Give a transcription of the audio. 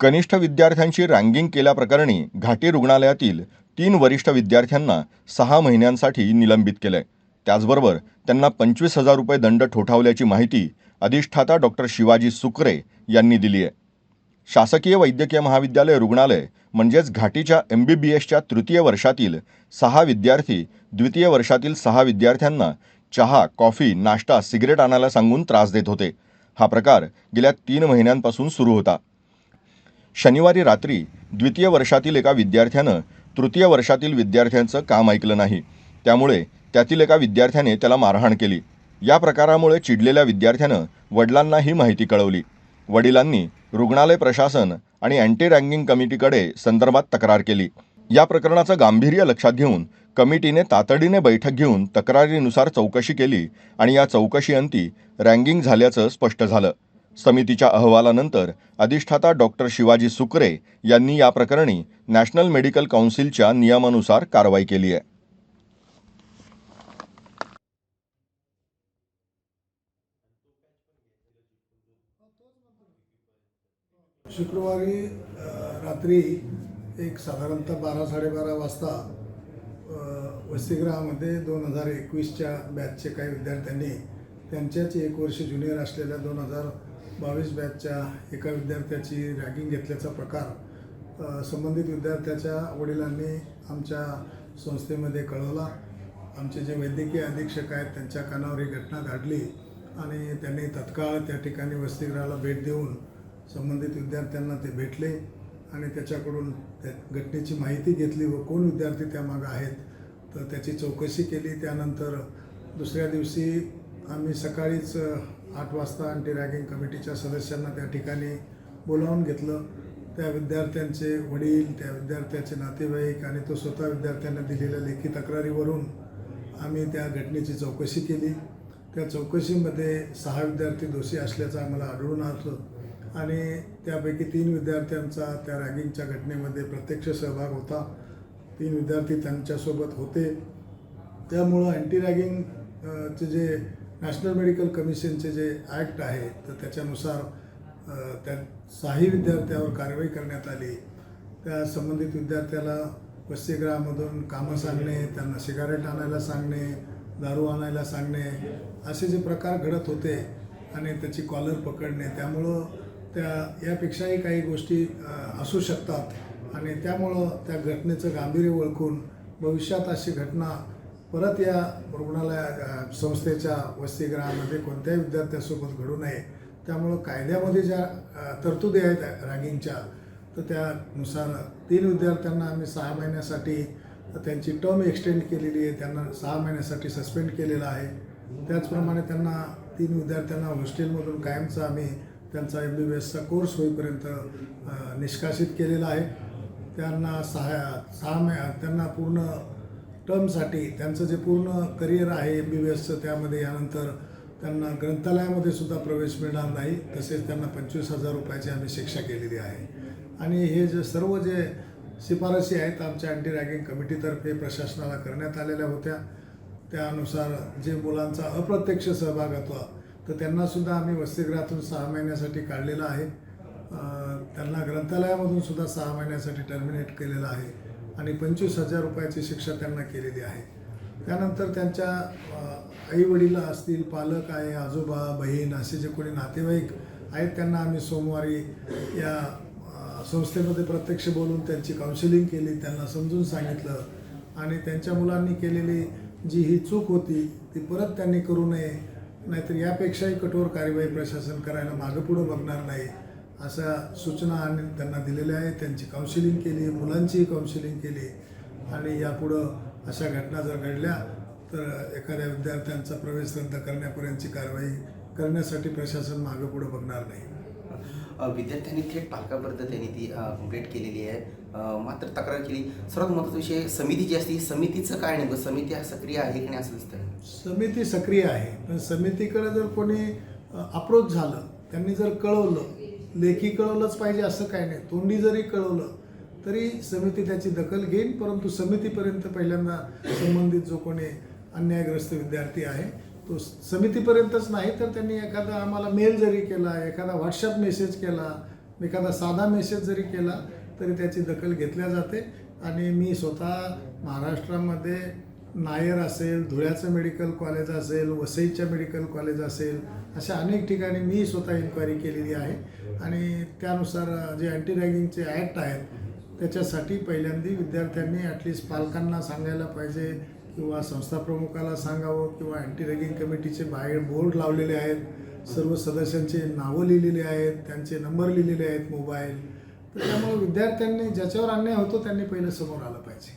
कनिष्ठ विद्यार्थ्यांची रँगिंग केल्याप्रकरणी घाटी रुग्णालयातील तीन वरिष्ठ विद्यार्थ्यांना सहा महिन्यांसाठी निलंबित केलंय. त्याचबरोबर त्यांना पंचवीस हजार रुपये दंड ठोठावल्याची माहिती अधिष्ठाता डॉक्टर शिवाजी सुकरे यांनी दिली आहे. शासकीय वैद्यकीय महाविद्यालय रुग्णालय म्हणजेच घाटीच्या एम बी बी एसच्या तृतीय वर्षातील सहा विद्यार्थी द्वितीय वर्षातील सहा विद्यार्थ्यांना चहा कॉफी नाश्ता सिगरेट आणायला सांगून त्रास देत होते. हा प्रकार गेल्या तीन महिन्यांपासून सुरू होता. शनिवारी रात्री द्वितीय वर्षातील एका विद्यार्थ्यानं तृतीय वर्षातील विद्यार्थ्यांचं काम ऐकलं नाही. त्यामुळे त्यातील एका विद्यार्थ्याने त्याला मारहाण केली. या प्रकारामुळे चिडलेल्या विद्यार्थ्यानं वडिलांना ही माहिती कळवली. वडिलांनी रुग्णालय प्रशासन आणि अँटी रँगिंग कमिटीकडे संदर्भात तक्रार केली. या प्रकरणाचं गांभीर्य लक्षात घेऊन कमिटीने तातडीने बैठक घेऊन तक्रारीनुसार चौकशी केली आणि या चौकशीअंती रँगिंग झाल्याचं स्पष्ट झालं. समितीच्या अहवालानंतर अधिष्ठाता डॉक्टर शिवाजी सुकरे यांनी या प्रकरणी नॅशनल मेडिकल काउन्सिलच्या नियमानुसार कारवाई केली आहे. शुक्रवारी रात्री एक साधारणतः बारा साडेबारा वाजता वसतिगृहामध्ये दोन हजार एकवीसच्या बॅचचे काही विद्यार्थ्यांनी त्यांच्याच एक वर्ष ज्युनियर असलेल्या दोन हजार बावीस बॅचच्या एका विद्यार्थ्याची रॅगिंग घेतल्याचा प्रकार संबंधित विद्यार्थ्याच्या वडिलांनी आमच्या संस्थेमध्ये कळवला. आमचे जे वैद्यकीय अधीक्षक आहेत त्यांच्या कानावर ही घटना घडली आणि त्यांनी तत्काळ त्या ठिकाणी वसतिगृहाला भेट देऊन संबंधित विद्यार्थ्यांना ते भेटले आणि त्याच्याकडून त्या घटनेची माहिती घेतली व कोण विद्यार्थी त्यामागं आहेत तर त्याची चौकशी केली. त्यानंतर दुसऱ्या दिवशी आम्ही सकाळीच आठ वाजता अँटी रॅगिंग कमिटीच्या सदस्यांना त्या ठिकाणी बोलावून घेतलं. त्या विद्यार्थ्यांचे वडील त्या विद्यार्थ्याचे नातेवाईक आणि तो स्वतः विद्यार्थ्यांना दिलेल्या लेखी तक्रारीवरून आम्ही त्या घटनेची चौकशी केली. त्या चौकशीमध्ये सहा विद्यार्थी दोषी असल्याचं आम्हाला आढळून आलं आणि त्यापैकी तीन विद्यार्थ्यांचा त्या रॅगिंगच्या घटनेमध्ये प्रत्यक्ष सहभाग होता. तीन विद्यार्थी त्यांच्यासोबत होते. त्यामुळं अँटी रॅगिंगचे जे नॅशनल मेडिकल कमिशनचे जे ॲक्ट आहे तर त्याच्यानुसार त्या साही विद्यार्थ्यावर कारवाई करण्यात आली. त्या संबंधित विद्यार्थ्याला वसतिगृहामधून कामं सांगणे त्यांना सिगारेट आणायला सांगणे दारू आणायला सांगणे असे जे प्रकार घडत होते आणि त्याची कॉलर पकडणे त्यामुळं त्या यापेक्षाही काही गोष्टी असू शकतात. आणि त्यामुळं त्या घटनेचं गांभीर्य ओळखून भविष्यात अशी घटना परत या रुग्णालया संस्थेच्या वसतिगृहामध्ये कोणत्याही विद्यार्थ्यासोबत घडू नये. त्यामुळं कायद्यामध्ये ज्या तरतुदी आहेत रॅगिंगच्या तर त्यानुसार तीन विद्यार्थ्यांना आम्ही सहा महिन्यासाठी त्यांची टर्म एक्सटेंड केलेली आहे. त्यांना सहा महिन्यासाठी सस्पेंड केलेलं आहे. त्याचप्रमाणे त्यांना तीन विद्यार्थ्यांना हॉस्टेलमधून कायमचा आम्ही त्यांचा एम बी बी एसचा कोर्स होईपर्यंत निष्कासित केलेला आहे. त्यांना सहा सहा महि त्यांना पूर्ण टर्मसाठी त्यांचं जे पूर्ण करिअर आहे एम बी बी एसचं त्यामध्ये यानंतर त्यांना ग्रंथालयामध्ये सुद्धा प्रवेश मिळणार नाही. तसेच त्यांना पंचवीस हजार रुपयाची आम्ही शिक्षा केलेली आहे. आणि हे जे सर्व जे शिफारसी आहेत आमच्या अँटी रॅगिंग कमिटीतर्फे प्रशासनाला करण्यात आलेल्या होत्या. त्यानुसार जे मुलांचा अप्रत्यक्ष सहभाग होता तर त्यांनासुद्धा आम्ही वसतिगृहातून सहा महिन्यासाठी काढलेलं आहे. त्यांना ग्रंथालयामधून सुद्धा सहा महिन्यासाठी टर्मिनेट केलेलं आहे. आणि पंचवीस हजार रुपयाची शिक्षा त्यांना केलेली आहे. त्यानंतर त्यांच्या आईवडील असतील पालक आहे आजोबा बहीण असे जे कोणी नातेवाईक आहेत त्यांना आम्ही सोमवारी या संस्थेमध्ये प्रत्यक्ष बोलून त्यांची काउन्सिलिंग केली त्यांना समजून सांगितलं आणि त्यांच्या मुलांनी केलेली जी ही चूक होती ती परत त्यांनी करू नये नाहीतर यापेक्षाही कठोर कार्यवाही प्रशासन करायला मागं पुढं बघणार नाही. अशा सूचना आणि त्यांना दिलेल्या आहेत. त्यांची काउन्सिलिंग केली मुलांचीही काउन्सिलिंग केली आणि यापुढं अशा घटना जर घडल्या तर एखाद्या विद्यार्थ्यांचा प्रवेश रद्द करण्यापर्यंतची कारवाई करण्यासाठी प्रशासन मागं पुढं बघणार नाही. विद्यार्थ्यांनी थेट पालकापर्यंत त्यांनी ती कंप्लेंट केलेली आहे. मात्र तक्रार केली. सर्वात महत्त्वाचा विषय समिती जी असते समितीचं काय नेमकं? समिती हा सक्रिय आहे की नाही असं दिसतं समिती सक्रिय आहे. पण समितीकडे जर कोणी अप्रोच झालं त्यांनी जर कळवलं लेखी कळवलंच पाहिजे असं काय नाही. तोंडी जरी कळवलं तरी समिती त्याची दखल घेईल परंतु समितीपर्यंत पहिल्यांदा संबंधित जो कोणी अन्यायग्रस्त विद्यार्थी आहे तो समितीपर्यंतच नाही तर त्यांनी एखादा आम्हाला मेल जरी केला एखादा व्हॉट्सअप मेसेज केला एखादा साधा मेसेज जरी केला तरी त्याची दखल घेतल्या जाते. आणि मी स्वतः महाराष्ट्रामध्ये नायर असेल धुळ्याचं मेडिकल कॉलेज असेल वसईचं मेडिकल कॉलेज असेल अशा अनेक ठिकाणी मी स्वतः इन्क्वायरी केलेली आहे. आणि त्यानुसार जे अँटी रॅगिंगचे ॲक्ट आहेत त्याच्यासाठी पहिल्यांदा विद्यार्थ्यांनी ॲटलिस्ट पालकांना सांगायला पाहिजे किंवा संस्था प्रमुखाला सांगावं किंवा अँटी रॅगिंग कमिटीचे बाहेर बोर्ड लावलेले आहेत. सर्व सदस्यांचे नावं लिहिलेली आहेत त्यांचे नंबर लिहिलेले आहेत मोबाईल तर त्यामुळे विद्यार्थ्यांनी ज्याच्यावर अन्याय होतो त्यांनी पहिलं समोर आलं पाहिजे.